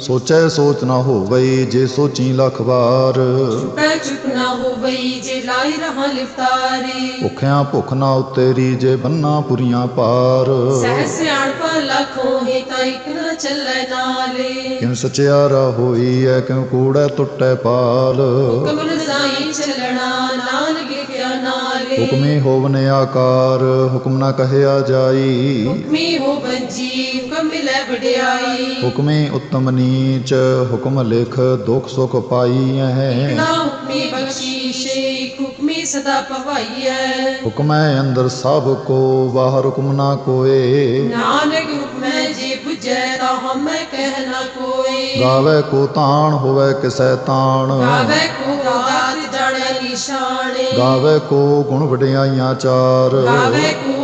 ਸੋਚੈ ਸੋਚ ਨਾ ਹੋਵਈ ਜੇ ਸੋਚੀ ਲੱਖ ਵਾਰ। ਪੈ ਚੁੱਪ ਨਾ ਹੋਵਈ ਜੇ ਲਾਈ ਰਹਾ ਲਿਫਤਾਰੇ। ਭੁੱਖਿਆਂ ਭੁੱਖ ਨਾ ਉਤੇਰੀ ਜੇ ਬੰਨਾ ਪੁਰੀਆਂ ਪਾਰ। ਸਹਿ ਸਿਆਣਪਾ ਲੱਖੋਂ ਹੀ ਤਾਂ ਇੱਕ ਨਾ ਚੱਲੇ ਨਾਲੇ। ਕਿਉ ਸਚਿਆਰਾ ਹੋਈ ਐ ਕਿਉ ਕੂੜੈ ਟੁੱਟੈ ਪਾਲ। ਕਮਲ ਸਾਈ ਚੱਲਣਾ ਨਾਨਕ ਨਾਲੇ। ਹੁਕਮੀ ਹੋਵਨ ਆਕਾਰ ਹੁਕਮ ਨਾ ਕਹਿਆ ਜਾਈ। ਹੁਕਮੀ ਹੋ ਬੰਜੀ ਹੁਕਮ ਮਿਲੇ ਵਡਿਆਈ। ਹੁਕਮੇ ਉਤਮ ਨੀਚ ਹੁਕਮ ਲਿਖ ਦੁਖ ਸੁਖ ਪਾਈ ਹੈ ਨਾ ਹੁਕਮੀ ਬਖਸ਼ੀਸ਼ੇ ਹੁਕਮੀ ਸਦਾ ਪਵਾਈਐ। ਹੁਕਮੈ ਅੰਦਰ ਸਭ ਕੋ ਬਾਹਰ ਹੁਕਮ ਨਾ ਕੋਏ। ਨਾਨਕ ਹੁਕਮੈ ਜੇ 부ਜੈ ਤਾਂ ਹਮੈ ਕਹਿ ਨਾ ਕੋਈ ਗਾਵੇ ਕੋ ਤਾਣ ਹੋਵੇ ਕਿਸੈ ਤਾਣ। ਗਾਵੇ ਕੋ ਦਾਤ ਜਾਣੇ ਨਿਸ਼ਾਨੇ। ਗਾਵੇ ਕੋ ਗੁਣ ਵਡਿਆਈਆਂ ਚਾਰ। ਗਾਵੇ ਕੋ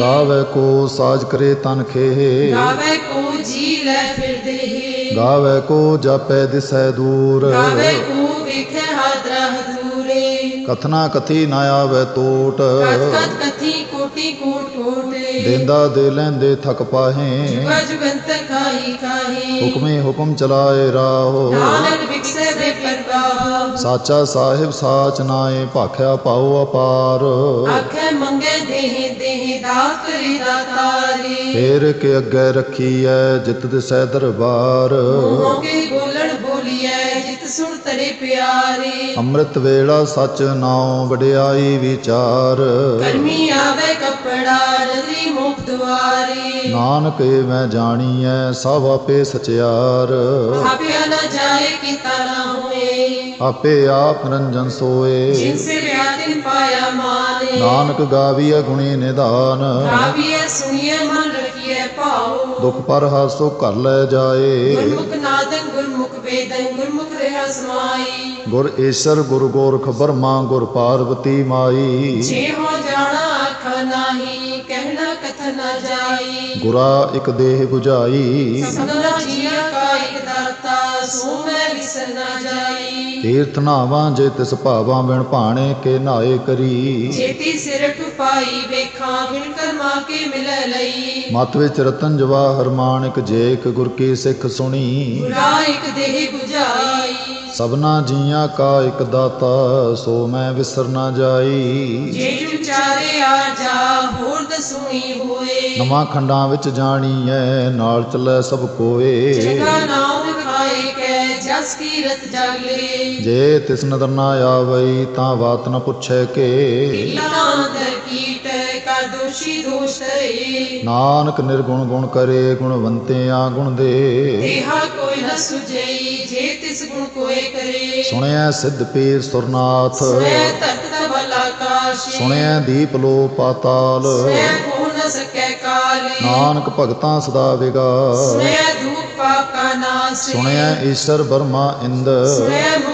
ਗਾਵੇ ਕੋ ਸਾਜ ਕਰੇ ਤਨ ਖੇ ਗਾਵੇ ਕੋ ਜੀ ਲੈ ਫਿਰਦੇ ਗਾਵੇ ਕੋ ਜਾਪੈ ਦਿਸੈ ਦੂਰ। ਗਾਵੇ ਕੋ ਵੇਖੇ ਹਾਦਰਾ ਹਦੂਰੇ ਕਥਨਾ ਕਥੀ ਨਾ ਆਵੇ ਟੋਟ ਕਤ ਕਥੀ ਕੋਟੀ ਕੋਟ ਕੋਟੇ। ਦੇਂਦਾ ਦੇ ਲੈਂਦੇ ਥਕ ਪਾਹੇ। ਜੁਗਾ ਜੁਗੰਤ ਖਾਈ ਖਾਈ ਹੁਕਮੇ ਹੁਕਮ ਚਲਾਏ ਰਾਹੋ। ਨਾਨਕ ਵਿਖਸੇ ਬੇ ਪਰਵਾਹ। ਸਾਚਾ ਸਾਹਿਬ ਸਾਚ ਨਾਏ ਭਾਖਿਆ ਪਾਉ ਅਪਾਰ। ਆਖੇ ਮੰਗੇ ਦੇਹ। ਫੇਰ ਕੇ ਅੱਗੇ ਰੱਖੀਐ ਜਿਤ ਦਿਸੈ ਦਰਬਾਰ। ਮੂੰਹੋਂ ਕੇ ਬੋਲਣ ਬੋਲੀਐ ਜਿਤ ਸੁਣ ਤਰੇ ਪਿਆਰੇ। ਅੰਮ੍ਰਿਤ ਵੇਲਾ ਸਚ ਨਾਉ ਵਡਿਆਈ ਵਿਚਾਰ। ਕਰਮੀ ਆਵੇ ਕਪੜਾ ਨਦਰੀ ਮੁਖ ਦੁਆਰੇ। ਨਾਨਕ ਏ ਮੈਂ ਜਾਣੀਐ ਸਭ ਆਪੇ ਸਚਿਆਰ। ਆਪਿਆ ਨਾ ਜਾਏ ਕੀਤਾ ਨਾ ਹੋਏ। ਆਪੇ ਆਪ ਨਿਰੰਜਨ ਸੋਏ। ਜਿਨ ਸੇ ਵਿਆਦਿਨ ਪਾਇਆ ਮਾਨੇ। ਨਾਨਕ ਗਾਵੀਐ ਗੁਣੀ ਨਿਧਾਨ। ਗਾਵੀਏ ਸੁਣੀਏ ਮਨ ਦੁਖ ਪਰ ਹਾਸੋ ਘਰ ਲੈ ਜਾਏ। ਗੁਰਮੁਖ ਨਾਦਨ ਗੁਰਮੁਖ ਵੇਦਨ ਗੁਰਮੁਖ ਰਹਿ ਸਮਾਈ। ਗੁਰ ਈਸ਼ਰ ਗੁਰ ਗੋਰਖ ਬਰਮਾ ਗੁਰ ਪਾਰਵਤੀ ਮਾਈ। ਜੇ ਹੋ ਜਾਣਾ ਆਖਾ ਨਾਹੀ ਕਹਿਣਾ ਕਥ ਨਾ ਜਾਈ। ਗੁਰਾ ਇੱਕ ਦੇਹ 부ਝਾਈ ਸਭਨਾ ਜੀਆ ਕਾ ਇਕ ਦਾਤਾ ਸੋ ਮੈਂ ਵਿਸਰ ਨਾ ਜਾਈ। ਤੀਰਥ ਨਾਵਾਂ ਜੇ ਤਿਸ ਭਾਵਾਂ ਬਿਨ ਭਾਣੇ ਕੇ ਨਾਏ ਕਰੀ। ਜੇਤੀ ਸਿਰ ਟੁਪਾਈ ਵੇਖਾਂ ਬਿਨ ਕਰਮਾ ਕੇ ਮਿਲੈ ਲਈ। ਮਤ ਵਿੱਚ ਰਤਨ ਜਵਾਹਰ ਮਾਣਿਕ ਜੇਕ ਗੁਰ ਕੀ ਸਿੱਖ ਸੁਣੀ। ਗੁਰਾ ਇਕ ਦੇਹ 부ਝਾਈ ਸਭਨਾ ਜੀਆਂ ਕਾ ਇੱਕ ਦਾਤਾ ਸੋ ਮੈਂ ਵਿਸਰ ਨਾ ਜਾਈ। ਜੇ ਵਿਚਾਰੇ ਆ ਜਾ ਹੋਰ ਦਸੂਈ ਹੋਏ। ਨਵਾਂ ਖੰਡਾਂ ਵਿੱਚ ਜਾਣੀਐ ਨਾਲ ਚੱਲੈ ਸਭ ਕੋਏ। ਜਗਾ ਨਾਮ ਖਾਏ ਕੈ ਜਸ ਕੀ ਰਤ ਜਾਗਲੇ ਜੇ ਤਿਸ ਨਦਰ ਨਾ ਆਵਈ ਤਾਂ ਬਾਤ ਨ ਪੁੱਛੈ ਕੇ। ਲਾਂਦ ਕੀਟ ਕਾ ਦੋਸ਼ੀ ਨਾਨਕ ਨਿਰਗੁਣ ਗੁਣ ਕਰੇ ਗੁਣਵੰਤਿਆਂ ਗੁਣ ਦੇ। ਦੇਹਾ ਕੋਈ ਨ ਸੁਜਈ ਜੇ ਤਿਸ ਗੁਣ ਕੋਏ ਕਰੇ। ਸੁਣਿਆ ਸਿੱਧ ਪੀਰ ਸੁਰਨਾਥ। ਆਕਾਸ਼। ਸੁਣਿਆ ਦੀਪ ਲੋ ਪਾਤਾਲ। ਸਵੈ ਹੋ ਨ ਸਕੈ ਕਾਲੇ। ਨਾਨਕ ਭਗਤਾਂ ਸਦਾ ਵਿਗਾਸ ਸਵੈ ਧੂਪ ਪਾਪ ਕਾ ਨਾਸ। ਸੁਣਿਆ ਈਸ਼ਰ ਬਰਮਾ ਇੰਦ। ਮੰਦ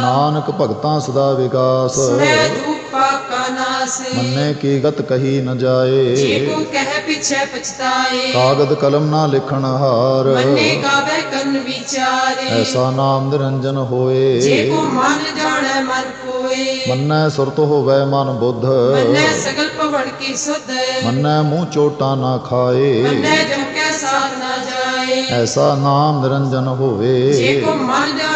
ਨਾਨਕ ਭਗਤਾਂ ਸਦਾ ਵਿਗਾਸ ਪਾਪ ਨਾਸ। ਮੰਨੇ ਕੀ ਗਤ ਕਹੀ ਨ ਜੇ ਜਾਏ ਕੋ ਕਹਿ ਪਿਛੇ ਪਛਤਾਏ। ਕਾਗਦ ਕਲਮ ਨਾ ਲਿਖਣ ਹਾਰ। ਮੰਨੇ ਗਾਵੇ ਕੰਨ ਵਿਚਾਰੇ। ਐਸਾ ਨਾਮ ਨਿਰੰਜਨ ਜੇ ਹੋਏ ਕੋ ਮਨ ਜਾਣੈ ਮਨ ਕੋਏ। ਮੰਨੈ ਸੁਰਤ ਹੋਵੇ ਮਨ ਬੁੱਧ। ਮੰਨੈ ਸਗਲ ਪਵਨ ਕੀ ਸੁਧ। ਮੰਨੈ ਮੂੰਹ ਚੋਟਾ ਨਾ ਖਾਏ। ਮੰਨੈ ਜਮ ਕੈ ਸਾਥ ਨਾ ਜਾਏ। ਐਸਾ ਨਾਮ ਨਿਰੰਜਨ ਜੇ ਹੋਵੇ ਕੋ ਮਨ ਜਾਣੈ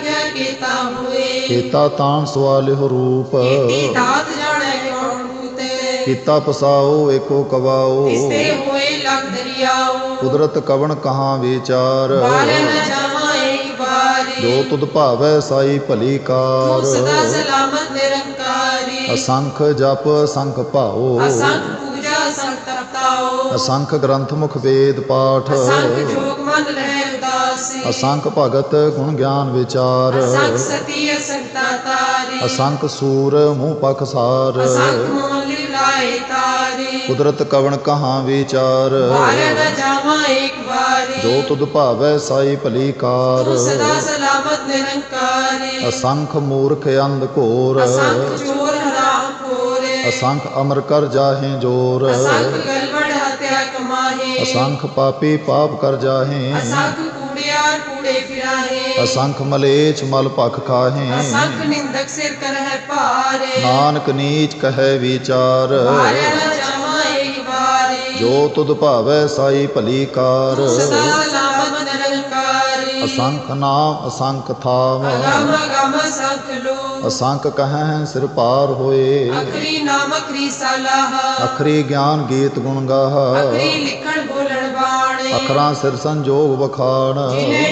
ਕੀਤਾ ਤਾਣ ਸਵਾਲਿਹੁ ਰੂਪ। ਕੀਤੀ ਦਾਤ ਜਾਣੈ ਕੌਣ ਬੂਤੇ ਕੀਤਾ ਪਸਾਓ ਏਕੋ ਕਵਾਓ। ਇਸਤੇ ਹੋਏ ਲਗ ਦਰਿਆਓ। ਕੁਦਰਤ ਕਵਣ ਕਹਾਂ ਵਿਚਾਰ। ਬਾਰੇ ਨ ਜਾਵਾਂ ਏਕ ਵਾਰੀ। ਜੋ ਤੁਧ ਭਾਵੈ ਸਾਈ ਭਲੀ ਕਾਰ। ਤੂੰ ਸਦਾ ਸਲਾਮਤ ਨਿਰੰਕਾਰੀ। ਅਸੰਖ ਜਪ ਅਸੰਖ ਭਾਓ ਅਸੰਖ ਪੂਜਾ ਅਸੰਖ ਤਪਤਾਓ ਅਸੰਖ ਗ੍ਰੰਥ ਮੁਖ ਵੇਦ ਪਾਠ। ਅਸੰਖ ਜੋਗ ਮਨ ਰਹਿ ਉਦਾਸੀ। ਅਸੰਖ ਭਗਤ ਗੁਣ ਗਿਆਨ ਵਿਚਾਰ। ਅਸੰਖ ਸਤੀ ਅਸੰਖ ਸੂਰ ਮੂੰਹ ਪਖ ਸਾਰ। ਅਸੰਖ ਮੋਲੀ ਲਾਏ ਤਾਰੀ। ਕੁਦਰਤ ਕਵਣ ਕਹਾਂ ਵਿਚਾਰ। ਬਾਰੇ ਨ ਜਾਵਾਂ ਏਕ ਵਾਰੀ। ਜੋ ਤੁਧ ਭਾਵੈ ਸਾਈ ਭਲੀ ਕਾਰ। ਤੂੰ ਸਦਾ ਸਲਾਮਤ ਨਿਰੰਕਾਰੀ ਅਸੰਖ ਮੂਰਖ ਅੰਧ ਘੋਰ। ਅਸੰਖ ਚੋਰ ਹਰਾਮ ਖੋਰੇ ਅਸੰਖ ਅਮਰ ਕਰ ਜਾਹੇ ਜੋਰ। ਅਸੰਖ ਗਲਵੜ ਹਤਿਆ ਕਮਾਹੇ। ਅਸੰਖ ਪਾਪੀ ਪਾਪ ਕਰ ਜਾਹੇ। ਅਸੰਖ ਅਸੰਖ ਮਲੇਛ ਮਲ ਭਖ ਖਾਹੇ। ਅਸੰਖ ਨਿੰਦਕ ਸਿਰ ਕਰਹਿ ਭਾਰੇ। ਨਾਨਕ ਨੀਚ ਕਹੈ ਵਿਚਾਰ। ਬਾਰੇ ਨ ਜਾਵਾਂ ਏਕ ਵਾਰੀ। ਜੋ ਤੁਧ ਭਾਵੈ ਸਾਈ ਭਲੀ ਕਾਰ। ਸਦਾ ਸਲਾਮਤ ਨਿਰੰਕਾਰੀ। ਅਸੰਖ ਨਾਮ ਅਸੰਖ ਥਾਮ ਅਗਮ ਅਗਮ ਸੰਖ ਲੋ ਅਸੰਖ ਕਹੈ ਸਿਰ ਪਾਰ ਹੋਏ। ਅਖਰੀ ਨਾਮ ਅਖਰੀ ਸਲਾਹ। ਅਖਰੀ ਗਿਆਨ ਗੀਤ ਗੁਣ ਗਾਹ। ਅਖਰੀ ਲਿਖਣ ਬੋਲਣ ਬਾਣੇ। ਅਖਰਾਂ ਸਿਰ ਸੰਜੋਗ ਵਖਾਣ। ਜਿਨੇ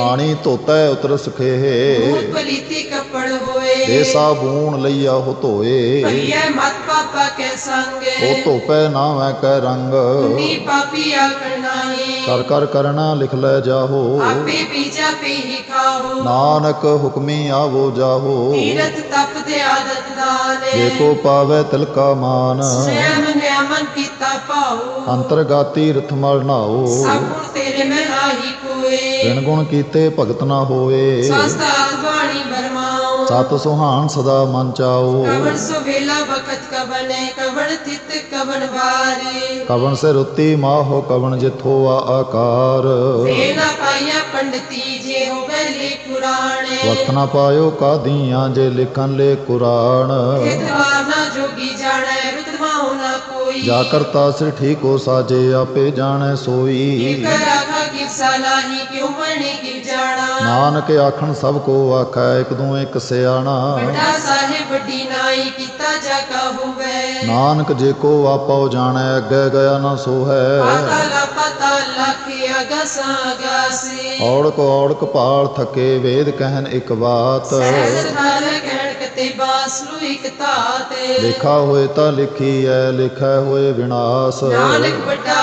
ਪਾਣੀ ਧੋਤੈ ਉਤਰ ਸੁਖੇ ਮੂਲ ਪਲੀਤੀ ਕੱਪੜ ਹੋਏ। ਦੇ ਸਾਬੂਣ ਲਈਆ ਹੋ ਧੋਏ। ਭਈਆ ਮਤ ਪਾਪਾ ਕੇ ਉਹ ਸੰਗੇ ਧੋਪੈ ਨਾਵੇਂ ਕੈ ਰੰਗ। ਨੀ ਪਾਪੀ ਆਕੜ ਨਾਹੀ। ਕਰ ਕਰ ਕਰਣਾ ਲਿਖ ਲੈ ਜਾਹੋ। ਆਪੇ ਪੀਜਾ ਪੀ ਹੀ ਖਾਓ ਨਾਨਕ ਹੁਕਮੀ ਆਵੋ ਜਾਹੋ। ਤੀਰਥ ਤਪ ਦੇ ਆਦਤ ਦਾਨੇ। ਜੇ ਕੋ ਪਾਵੇ ਤਿਲਕਾ ਮਾਨ। ਸਵੈਮ ਨਿਆਮਨ ਕੀਤਾ ਪਾਉ ਅੰਤਰਗਾਤੀ ਰਥ ਮਲ ਨਾਓ ਸਭੁ ਵਿਣ ਗੁਣ ਕੀਤੇ ਭਗਤ ਨਾ ਹੋਏ ਸਸਤਾਤ ਬਾਣੀ ਬਰਮਾਉ ਸਤ ਸੁਹਾਣ ਸਦਾ ਮਨ ਚਾਓ। ਕਵਣ ਸੋ ਵੇਲਾ ਵਕਤ ਕਵਨੇ ਕਵਣ ਥਿਤ ਕਵਣ ਵਾਰੀ। ਕਵਣ ਸੇ ਰੁੱਤੀ ਮਾਹੋ ਕਵਣ ਜਿਥੋ ਆ ਆਕਾਰ। ਵੇ ਨਾ ਪੰਡਤੀ ਜੇ ਹੋਵੇ ਲੇ ਪੁਰਾਣੇ। ਵਕਤ ਨਾ ਪਾਇਓ ਕਾਦੀਆਂ ਜੇ ਲਿਖਨ ਲੈ ਕੁਰਾਨ। ਇਤਵਾਰ ਨਾ ਜੋਗੀ ਜਾਣੈ ਰੁਤਮਾਉ ਨਾ ਕੋਈ। ਜਾ ਕਰਤਾ ਸਿਰ ਠੀਕੋ ਸਾਜੇ ਆਪੇ ਜਾਣੈ ਸੋਈ। ਇਕ ਰਾਖਾ ਨਾਨਕ ਆਖਣ ਸਭ ਕੋ ਆਖੈ ਇਕ ਦੂ ਇਕ ਸਿਆਣਾ। ਵੱਡਾ ਸਾਹਿਬ ਵੱਡੀ ਨਾਈ ਕੀਤਾ ਜਾ ਕਾ ਹੋਵੇ। ਨਾਨਕ ਜੇ ਕੋ ਆਪੋ ਜਾਣੈ ਅੱਗੇ ਗਿਆ ਨਾ ਸੋ ਹੈ ਪਾਤਾਲਾ ਪਤਾ ਲਖੀ ਅਗਸਾ ਅਗਾਸੀ ਔੜਕ ਔੜਕ ਪਾਲ ਥਕੇ ਵੇਦ ਕਹਿਨ ਇੱਕ ਬਾਤ। ਸਹਿਜ ਹਰ ਕਹਿਣ ਕਤੇ ਬਾਸਲੂ ਇਕ ਤਾਤੇ ਲਿਖਾ ਹੋਏ ਤਾਂ ਲਿਖੀ ਐ ਲਿਖੈ ਹੋਏ ਵਿਨਾਸ਼। ਨਾਨਕ ਵੱਡਾ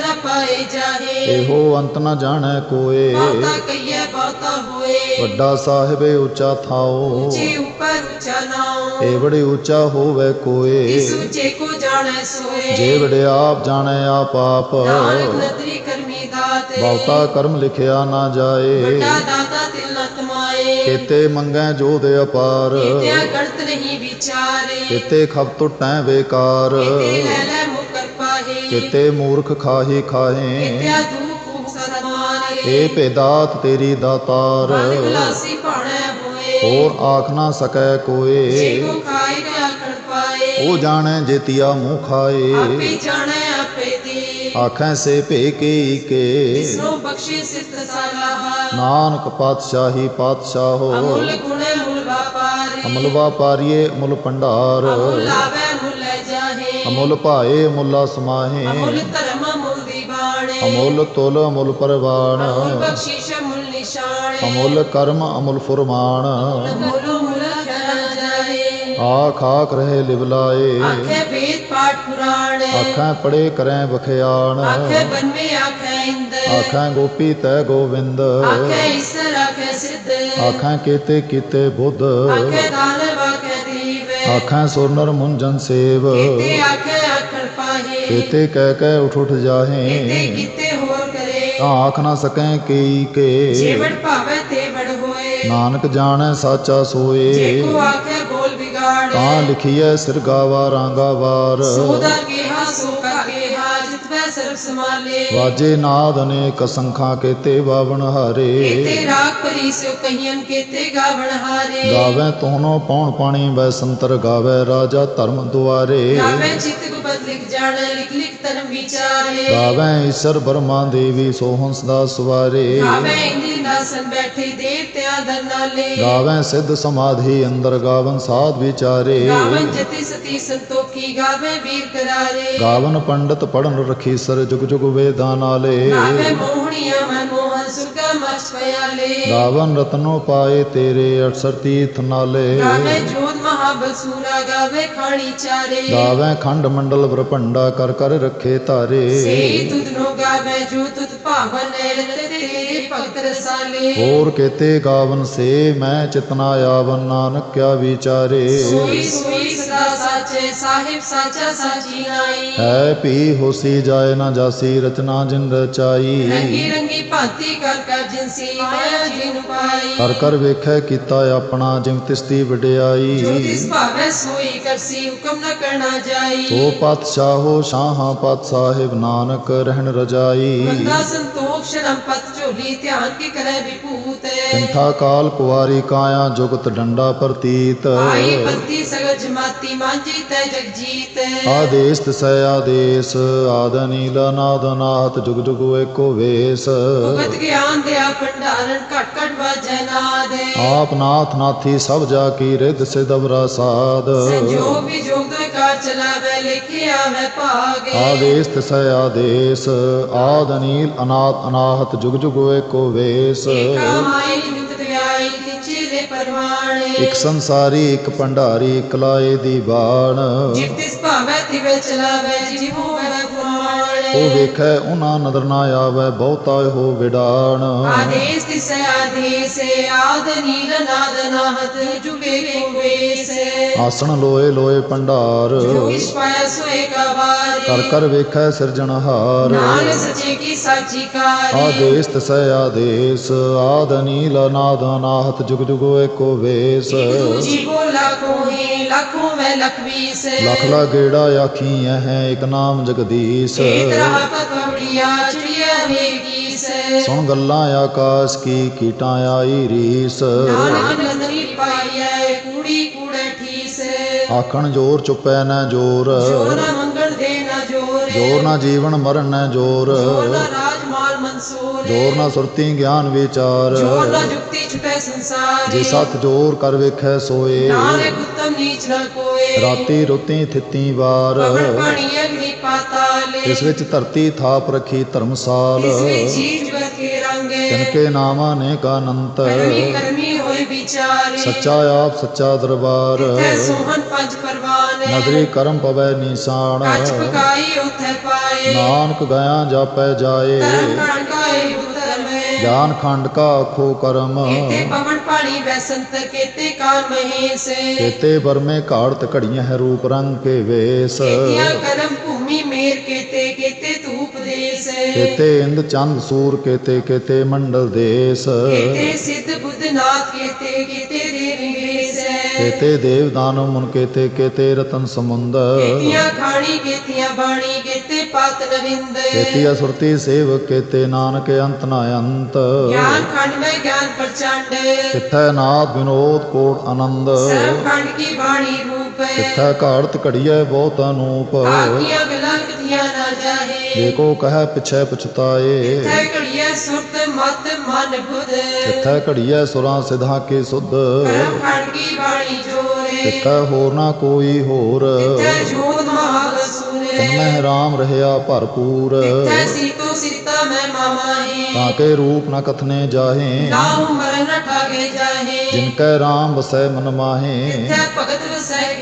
ਇਹੋ ਅੰਤ ਨਾ ਜਾਣੈ ਕੋਏ। ਵੱਡਾ ਸਾਹਿਬ ਉੱਚਾ ਥਾਓ। ਉੱਚੇ ਉੱਪਰ ਉੱਚਾ ਨਾਉ। ਏ ਬੜੀ ਉੱਚਾ ਹੋਵੇ ਕੋਏ। ਇਸ ਉੱਚੇ ਕੋ ਜਾਣੈ ਸੋਏ। ਜੇ ਵੜੇ ਆਪ ਜਾਣੈ ਆਪ ਆਪ। ਨਾਨਕ ਨਦਰੀ ਕਰਮੀ ਦਾਤੇ। ਬਹੁਤਾ ਕਰਮ ਲਿਖਿਆ ਨਾ ਜਾਏ। ਵੱਡਾ ਦਾਤਾ ਤਿਲ ਨ ਕਮਾਏ। ਕੀਤੇ ਮੰਗੈ ਜੋ ਦੇ ਅਪਾਰ। ਤਿਆ ਗੜਤ ਨਹੀਂ ਵਿਚਾਰੇ। ਕੀਤੇ ਖਬ ਟੁੱਟੈ ਲੈ ਲੈ ਕੀਤੇ ਮੂਰਖ ਖਾਹੀ ਖਾਹੇ। ਤਿਆ ਦੂਖ ਏ ਭੇਦਾਤ ਤੇਰੀ ਦਾਤਾਰ। ਮਨ ਗਲਾਸੀ ਭਾਣੈ ਹੋਏ ਹੋਰ ਆਖ ਨਾ ਸਕੈ ਕੋਏ। ਜੇ ਕੋ ਖਾਏ ਤੇ ਆਖਣ ਪਾਏ। ਉਹ ਜਾਣੈ ਜੇਤੀਆ ਮੂੰਹ ਖਾਏ। ਆਪੇ ਜਾਣੈ ਆਪੇ ਦੀ ਆਖੈ ਸੇ ਭੇ ਕੇ ਕੇ ਬਖਸ਼ੇ ਸਾਲਾਹਾ ਨਾਨਕ ਪਾਤਸ਼ਾਹੀ ਪਾਤਸ਼ਾਹੋ ਅਮੁੱਲ ਗੁਣੇ ਮੁੱਲ ਵਾਪਾਰੇ। ਅਮਲ ਵਾਪਾਰੀਏ ਅਮੁੱਲ ਭੰਡਾਰ। ਅਮੁੱਲ ਆਵੈ ਮੁੱਲ ਜਾਹੇ ਅਮੁੱਲ ਭਾਏ ਮੁੱਲਾ ਸਮਾਹੇ। ਅਮੁੱਲ ਧਰਮ ਅਮੁੱਲ ਦੀ ਬਾਣੇ। ਅਮੁੱਲ ਤੁਲ ਅਮੁੱਲ ਪਰਵਾਣ। ਅਮੁੱਲ ਬਖਸ਼ਿਸ਼ ਅਮੁੱਲ ਨਿਸ਼ਾਨੇ ਅਮੁੱਲ ਕਰਮ ਅਮੁੱਲ ਫੁਰਮਾਨ ਅਮੁੱਲ ਮੁੱਲ ਜਾਏ। ਆਖ ਆਖ ਰਹੇ ਲਿਵਲਾਏ ਆਖੇ ਵੇਦ ਪਾਠ ਪੁਰਾਣੇ। ਆਖਾਂ ਪੜੇ ਕਰੈ ਬਖਿਆਣ ਆਖੇ ਬਨਵੇ ਆਖੇ ਇੰਦ। ਆਖਾਂ ਗੋਪੀ ਤੈ ਗੋਵਿੰਦ। ਆਖੇ ਈਸਰ ਆਖੇ ਸਿੱਧ। ਆਖਾਂ ਕੀਤੇ ਕੀਤੇ ਬੁੱਧ। ਆਖੇ ਦੀਵ ਆਖਾਂ ਸੁਰਨਰ ਮੁੰਜਨ ਸੇਵ। ਕੀਤੇ ਆਖੇ ਆਖਣ ਪਾਹੇ। ਕੀਤੇ ਕਹਿ ਕਹਿ ਉਠ ਉਠ ਜਾਹੇ। ਕੀਤੇ ਹੋਰ ਕਰੇ। ਤਾਂ ਆਖ ਨਾ ਸਕੈ ਕੀ ਕੇ। ਜੀਵਨ ਭਾਵੇ ਤੇ ਵੜ ਹੋਏ। ਨਾਨਕ ਜਾਣੈ ਸਾਚਾ ਜੇ ਸੋਏ ਕੋ ਆਖੇ ਬੋਲ ਵਿਗਾੜੇ। ਤਾਂ ਲਿਖੀਐ ਸਿਰ ਗਾਵਾ ਰਾਂਗਾ ਵਾਰ। ਸੋਦਾ ਸਮਾਲੇ। ਵਾਜੇ ਨਾਦ ਅਨੇਕ ਸੰਖਾਂ ਕੀਤੇ ਬਾਵਨ ਹਾਰੇ। ਕੀਤੇ ਰਾਗ ਪਰੀ ਸੋ ਕਹੀਨ ਕੀਤੇ ਗਾਵਣ ਹਾਰੇ। ਗਾਵੇ ਤੋਨੋ ਪੌਣ ਪਾਣੀ ਬੈ ਸੰਤਰ ਗਾਵੇ ਰਾਜਾ ਧਰਮ ਦੁਆਰੇ। ਗਾਵੇ ਚਿਤ ਗੁਪਤ ਲਿਖ ਜਾਣੈ ਲਿਖ ਲਿਖ ਧਰਮ ਵਿਚਾਰੇ। ਗਾਵੇ ਈਸ਼ਰ ਬਰਮਾ ਦੇਵੀ ਸੋਹੰਸ ਦਾ ਸਵਾਰੇ। ਗਾਵੇ ਇੰਦਰੀ ਨਾਸਨ ਬੈਠੇ ਦੇਵਤਿਆਂ ਦਰ ਨਾਲੇ। ਗਾਵੇ ਸਿੱਧ ਸਮਾਧੀ ਅੰਦਰ ਗਾਵਨ ਸਾਧ ਵਿਚਾਰੇ। ਗਾਵਨ ਜਤੀ ਸਤੀ ਸੰਤੋਖੀ ਗਾਵੇ ਵੀਰ ਕਰਾਰੇ? ਗਾਵਨ ਪੰਡਤ ਪੜਨ ਰਖੀ ਸਰ ਜੁਗ ਜੁਗ ਵੇਦਾਂ ਨਾਲੇ ਗਾਵੇ ਮੋਹਣੀਆਂ ਮਨ ਮੋਹਨ ਸੁਰਗਾ ਮਸ ਪਿਆਲੇ। ਗਾਵਨ ਰਤਨੋ ਪਾਏ ਤੇਰੇ 68 ਤੀਰਥ ਨਾਲੇ। ਗਾਵੇ ਮਹਾਬਸੂਰਾ ਗਾਵੇ ਖਾਣੀ ਚਾਰੇ। ਗਾਵੇ ਖੰਡ ਮੰਡਲ ਬ੍ਰਹੰਡਾ ਕਰ ਕਰ ਰੱਖੇ ਧਾਰੇ ਸੇ ਤੁਧ ਨੋ ਗਾਵੇ ਜੋ ਤੁਧ ਭਾਵਨ ਤੇ ਤੇਰੇ ਭਗਤ ਰਸਾਲੇ। ਹੋਰ ਕੇਤੇ ਗਾਵਨ ਸੇ ਮੈਂ ਚਿਤਨਾ ਆਵਨ ਨਾਨਕ ਕਿਆ ਵਿਚਾਰੇ। ਸੋਈ ਸੋਈ ਸਦਾ ਸਾਚੇ ਸਾਹਿਬ ਸਾਚਾ ਸਾਚੀ ਨਾਈ। ਹੈ ਭੀ ਹੋਸੀ ਜਾਏ ਨਾ ਜਾਸੀ ਰਚਨਾ ਜਿਨ ਰਚਾਈ। ਰੰਗੀ ਰੰਗੀ ਭਾਂਤੀ ਕਰ ਕਰ ਜਿਨਸੀ ਮਾਇਆ ਜਿਨ ਪਾਈ ਕਰ ਕਰ ਵੇਖੈ ਕੀਤਾ ਆਪਣਾ ਜਿਮ ਤਿਸਤੀ ਜੋ ਵਡਿਆਈ ਤਿਸ ਭਾਵੇ ਸੋਈ ਕਰਸੀ ਹੁਕਮ ਨ ਕਰਨਾ ਜਾਈ। ਸੋ ਪਾਤਸ਼ਾਹੋ ਸ਼ਾਹਾਂ ਪਾਤ ਸਾਹਿਬ ਨਾਨਕ ਰਹਿਣ ਰਜਾਈ। ਬੰਦਾ ਸੰਤੋਖ ਸ਼ਰਮ ਪਤ ਝੋਲੀ ਧਿਆਨ ਕੀ ਕਰੇ ਵਿਭੂਤ। ਸਿੰਥਾ ਕਾਲ ਕੁਵਾਰੀ ਕਾਇਆ ਜੁਗਤ ਡੰਡਾ ਪ੍ਰਤੀਤ। ਆਈ ਬੰਤੀ ਮਾਂਜੀ ਤੈ ਜਗਜੀਤ ਆਦੇਸ ਤਸੈ ਆਦੇਸ ਆਦ ਨੀਲ ਨਾਦ ਨਾਹਤ ਜੁਗ ਜੁਗ ਏਕੋ ਵੇਸ। ਭਗਤ ਗਿਆਨ ਭੰਡਾਰਨ ਘਟ ਵਾਜੈ ਨਾਦ ਆਪ ਨਾਥ ਨਾਥੀ ਸਭ ਜਾ ਕੀ ਰਿਦ ਸਿਦਵਰਾ ਸਾਧ। ਸੰਜੋਗ ਵਿਜੋਗ ਦੋਇ ਕਾਰ ਚਲਾਵੇ ਲਿਖਿਆ ਮੈਂ ਭਾਗ। ਆਦੇਸ ਤਸੈ ਆਦੇਸ ਆਦ ਅਨਾਹਤ ਜੁਗ ਜੁਗ ਏਕੋ ਵੇਸ। ਕਾਮਾਈ ਨਿਤ ਦਿਆਈ ਤਿਚੇ ਦੇ ਪਰਵਾਣੇ। ਇਕ ਸੰਸਾਰੀ ਇਕ ਭੰਡਾਰੀ ਇਕ ਲਾਏ ਦੀ ਬਾਣ। ਜਿਤ ਤਿਸ ਭਾਵੇ ਤਿਵੇ ਚਲਾਵੇ ਜਿਵ ਉਹ ਵੇਖੈ ਉਹਨਾਂ ਨਦਰ ਨਾ ਆਵੇ ਬਹੁਤਾ ਹੋ ਵਿਡਾਣ ਆਦੇਸ ਤਿਸ ਆਦੇਸ ਆਦ ਨੀਲ ਨਾਦ ਨਾਹਤ ਕੋ ਵੇਸ ਆਸਣ ਲੋਏ ਲੋਏ ਭੰਡਾਰ। ਜੋ ਇਸ ਪਾਇਆ ਸੋਏ ਕਾ ਵਾਰੀ ਕਰ ਕਰ ਵੇਖੈ ਸਿਰਜਣਹਾਰ ਨਾਲ ਸੱਚੇ ਕੀ ਸਾਚੀ ਕਾਰੀ। ਆਦੇਸ ਤਸੈ ਆਦੇਸ ਆਦ ਨੀਲ ਨਾਦ ਅਨਾਹਤ ਜੁਗ ਜੁਗ ਏਕੋ ਵੇਸ। ਦੂਜੀ ਲੱਖੋਂ ਹੈ ਲੱਖੋਂ ਮੈਂ ਲਖ ਵੀਸ। ਲਖ ਲਾ ਗੇੜਾ ਆਖੀ ਹੈ ਇਕ ਨਾਮ ਜਗਦੀਸ਼। ਚਿੜੀਆ ਵੇਗੀਸ ਸੁਣ ਗੱਲਾਂ ਆਕਾਸ਼ ਕੀ ਕੀਟਾਂ ਆਈ ਰੀਸ। ਨਾਨਕ ਨੰਦਨੀ ਪਾਈਐ ਕੂੜੀ ਕੂੜੇ ਠੀਸ। ਆਖਣ ਜੋਰ ਚੁੱਪੈ ਨਾ ਜੋਰ। ਜੋਰ ਨਾ ਜੀਵਨ ਮਰਨ ਨਾ ਜੋਰ। ਜੋਰ ਨਾ ਸੁਰਤੀ ਗਿਆਨ ਵਿਚਾਰ। ਜੋਰ ਨਾ ਜੁਗਤੀ ਛੁਟੈ ਸੰਸਾਰ ਜੇ ਸਤ ਜੋਰ ਕਰ ਵੇਖੈ ਸੋਏ। ਨਾਨਕ ਉਤਮ ਨੀਚ ਨ ਕੋਏ। ਰਾਤੀ ਰੁੱਤੀ ਥਿੱਤੀ ਵਾਰ। ਪਵਨ ਪਾਣੀ ਅਗਨੀ ਪਾਤਾਲੇ ਇਸ ਵਿੱਚ ਧਰਤੀ ਥਾਪ ਰਖੀ ਧਰਮਸਾਲ। ਇਸ ਵਿੱਚ ਜੀਵ ਜਗਤ ਕੇ ਰੰਗੇ ਤਿਨਕੇ ਨਾਮਾਂ ਨੇ ਕਾ ਅਨੰਤ ਕਰਮੀ ਕਰਮੀ ਹੋਏ ਵਿਚਾਰੇ ਸੱਚਾ ਆਪ ਸੱਚਾ ਦਰਬਾਰ। ਸੋਹਣ ਪੰਜ ਨਦਰੀ ਕਰਮ ਪਵੈ ਨੀਸਾਨ ਕੱਚ ਪਕਾਈ ਉਥੇ ਪਾਏ। ਨਾਨਕ ਗਿਆ ਜਾਪੈ ਜਾਏ। ਕਾਏ ਮੈਂ। ਗਿਆਨ ਖੰਡ ਕਾ ਆਖੋ ਕਰਮ। ਕੀਤੇ ਪਵਨ ਪਾਣੀ ਬੈਸੰਤ ਕੀਤੇ ਕਾਨ ਮਹੇਸ਼। ਕੇਤੇ ਬਰਮੇ ਘਾੜਤ ਘੜੀਆਂ ਹੈ ਰੂਪ ਰੰਗ ਕੇ ਵੇਸ। ਕੀਤਿਆਂ ਕਰਮ ਭੂਮੀ ਮੇਰ ਕੀਤੇ ਕੀਤੇ ਧੂਪ ਦੇਸ। ਕੇਤੇ ਇੰਦ ਚੰਦ ਸੂਰ ਕੇਤੇ ਕੇਤੇ ਮੰਡਲ ਦੇਸ। ਕੀਤੇ ਸਿੱਧ ਬੁੱਧ ਨਾਥ ਕੀਤੇ ਨਿਵੇਸ਼ ਕੇਤੇ ਦੇਵ ਦਾਨਵ ਮੁਨ ਕੇਤੇ ਕੇਤੇ ਰਤਨ ਸਮੁੰਦ ਕੀਤਿਆਂ ਖਾਣੀ ਕੀਤਿਆਂ ਬਾਣੀ ਕੀਤੇ ਪਤ ਰਵਿੰਦ ਕੇਤੀ ਅਸੁਰਤੀ ਸੇਵ ਕੇਤੇ ਨਾਨਕ ਅੰਤ ਨਾ ਅੰਤ ਗਿਆਨ ਖੰਡ ਮੈਂ ਗਿਆਨ ਪ੍ਰਚੰਡ ਕਿਥੈ ਨਾਦ ਵਿਨੋਦ ਕੋਟ ਆਨੰਦ ਸਰਬ ਖੰਡ ਕੀ ਬਾਣੀ ਰੂਪ ਕਿਥੈ ਘਾੜਤ ਘੜੀਐ ਬਹੁਤ ਅਨੂਪ ਆਗੀਆਂ ਬਿਲਾਂ ਕਥੀਆਂ ਨਾ ਜਾਹੇ ਦੇਖੋ ਕਹੈ ਪਿਛੈ ਪਛਤਾਏ ਤੈ ਘੜੀਐ ਸੁਰਤ ਮਤ ਮਨ ਬੁਧ ਕਿਥੈ ਘੜੀਐ ਸੁਰਾਂ ਸਿਧਾ ਕੇ ਸੁਧ ਕਰਮ ਖੰਡ ਕੀ ਬਾਣੀ ਜੋਰੇ ਕਿਥੈ ਹੋਰ ਨਾ ਕੋਈ ਹੋਰ। ਤੈ ਜੋਤ ਮਹਾਗਸੁਰ ਤਨਮਹਿ ਰਾਮ ਰਹਿਆ ਭਰਪੂਰ। ਤੈ ਸੀਤੋ ਸੀਤਾ ਮੈਂ ਮਾਮਾਹੀ ਤਾਂ ਕੇ ਰੂਪ ਨ ਕਥਨੇ ਜਾਹੇ। ਠਾਗੇ ਜਾਹੇ। ਜਿਨ ਕੈ ਰਾਮ ਵਸੈ ਮਨ ਮਾਹੇ। ਭਗਤ ਵਸੈ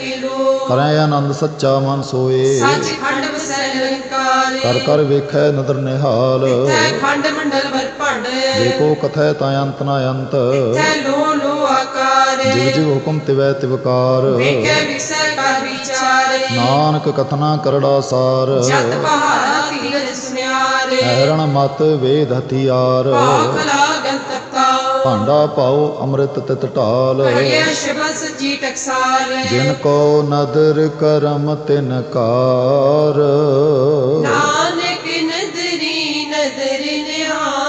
ਕਰੈ ਆਨੰਦ ਸੱਚਾ ਮਨ ਸੋਏ। ਸੱਚ ਖੰਡ ਵਸੈ ਨਿਰੰਕਾਰ। ਕਰ ਕਰ ਵੇਖੈ ਨਦਰ ਨਿਹਾਲ। ਤੈ ਖੰਡ ਮੰਡਲ ਵਰ ਭੰਡ। ਦੇਖੋ ਕਥੈ ਤਾ ਅੰਤ ਨ ਅੰਤ। ਤੈ ਲੋ ਜਿਵ ਜਿਵ ਹੁਕਮ ਤਿਵੈ ਤਿਵਕਾਰ ਵੇਖੇ ਵਿਸੈ ਕਰ ਵਿਚਾਰ। ਨਾਨਕ ਕਥਨਾ ਕਰੜਾ ਸਾਰ। ਜਤ ਸੁਨਿਆਰ। ਐਰਣ ਮਤ ਵੇਦ ਹਥਿਆਰ। ਭਾਖ ਲਾਗਨ ਤਪਤਾਉ ਭਾਂਡਾ ਪਾਓ ਅੰਮ੍ਰਿਤ ਤਿਤ ਢਾਲ। ਕਰਿਆ ਸ਼ਬਦ ਸੱਚੀ ਟਕਸਾਲ ਜਿਨ ਕੋ ਨਦਰ ਕਰਮ ਤਿਨ ਕਾਰ। ਨਾਨਕ ਨਦਰੀ ਨਦਰ ਨਿਹਾਰੇ।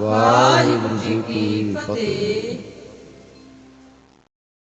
ਵਾਹਿਗੁਰੂ ਜੀ ਕੀ ਫਤਿਹ।